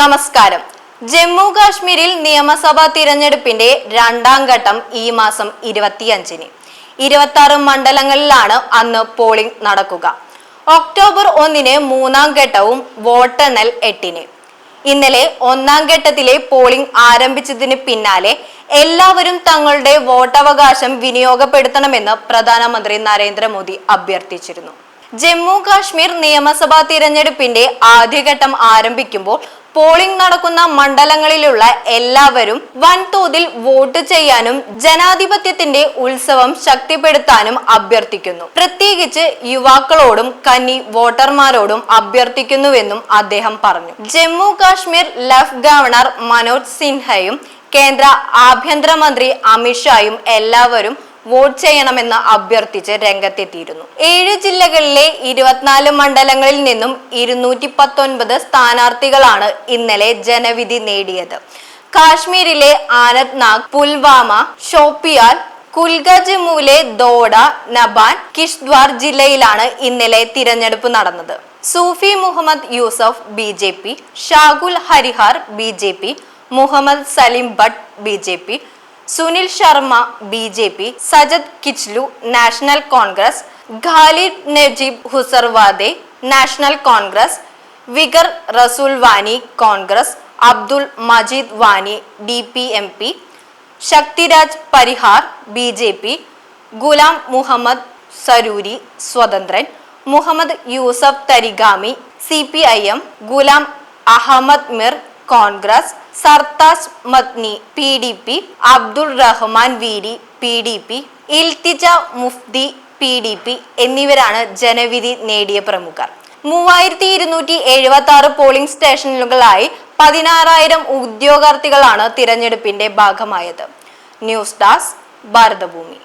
നമസ്കാരം. ജമ്മു കാശ്മീരിൽ നിയമസഭാ തിരഞ്ഞെടുപ്പിന്റെ രണ്ടാം ഘട്ടം ഈ മാസം ഇരുപത്തിയഞ്ചിന്. ഇരുപത്തി ആറ് മണ്ഡലങ്ങളിലാണ് അന്ന് പോളിംഗ് നടക്കുക. ഒക്ടോബർ ഒന്നിന് മൂന്നാം ഘട്ടവും വോട്ടെണ്ണൽ എട്ടിന്. ഇന്നലെ ഒന്നാം ഘട്ടത്തിലെ പോളിംഗ് ആരംഭിച്ചതിന് പിന്നാലെ എല്ലാവരും തങ്ങളുടെ വോട്ടവകാശം വിനിയോഗപ്പെടുത്തണമെന്ന് പ്രധാനമന്ത്രി നരേന്ദ്രമോദി അഭ്യർത്ഥിച്ചിരുന്നു. ജമ്മു കാശ്മീർ നിയമസഭാ തിരഞ്ഞെടുപ്പിന്റെ ആദ്യഘട്ടം ആരംഭിക്കുമ്പോൾ പോളിംഗ് നടക്കുന്ന മണ്ഡലങ്ങളിലുള്ള എല്ലാവരും വൻതോതിൽ വോട്ട് ചെയ്യാനും ജനാധിപത്യത്തിന്റെ ഉത്സവം ശക്തിപ്പെടുത്താനും അഭ്യർത്ഥിക്കുന്നു. പ്രത്യേകിച്ച് യുവാക്കളോടും കന്നി വോട്ടർമാരോടും അഭ്യർത്ഥിക്കുന്നുവെന്നും അദ്ദേഹം പറഞ്ഞു. ജമ്മു കാശ്മീർ ലഫ് ഗവർണർ മനോജ് സിൻഹയും കേന്ദ്ര ആഭ്യന്തരമന്ത്രി അമിത്ഷായും എല്ലാവരും വോട്ട് ചെയ്യണമെന്ന് അഭ്യർത്ഥിച്ച് രംഗത്തെത്തിയിരുന്നു. ഏഴ് ജില്ലകളിലെ ഇരുപത്തിനാല് മണ്ഡലങ്ങളിൽ നിന്നും ഇരുന്നൂറ്റി പത്തൊൻപത് സ്ഥാനാർത്ഥികളാണ് ഇന്നലെ ജനവിധി നേടിയത്. കാശ്മീരിലെ ആനന്ദ്നാഗ് പുൽവാമ ഷോപ്പിയാൽ കുൽഗജമുലെ ദോഡ നബാൻ കിഷ്ദ്വാർ ജില്ലയിലാണ് ഇന്നലെ തിരഞ്ഞെടുപ്പ് നടന്നത്. Sufi Muhammad Yusuf B J P Shagul Harihar B J P Muhammad Salim Bhat B J P Sunil Sharma B J P Sajad Kichloo National Congress Khalid Najeeb Suhrawardy National Congress Viqar Rasool Wani Congress Abdul Majeed Wani D P M P Shaktiraj Parihar B J P Ghulam Muhammad Saroori സ്വതന്ത്രൻ Muhammad Yusuf Tarigami C P I M Ghulam Ahmad Mir Congress Sartaj Madni P D P Abdul Rahman Veeri P D P Iltija Mufti P D P എന്നിവരാണ് ജനവിധി നേടിയ പ്രമുഖർ. മൂവായിരത്തി ഇരുന്നൂറ്റി എഴുപത്തി ആറ് polling സ്റ്റേഷനുകളായി പതിനാറായിരം ഉദ്യോഗാർത്ഥികളാണ് തിരഞ്ഞെടുപ്പിന്റെ ഭാഗമായത്. ന്യൂസ് ഡാസ് ഭാരതഭൂമി.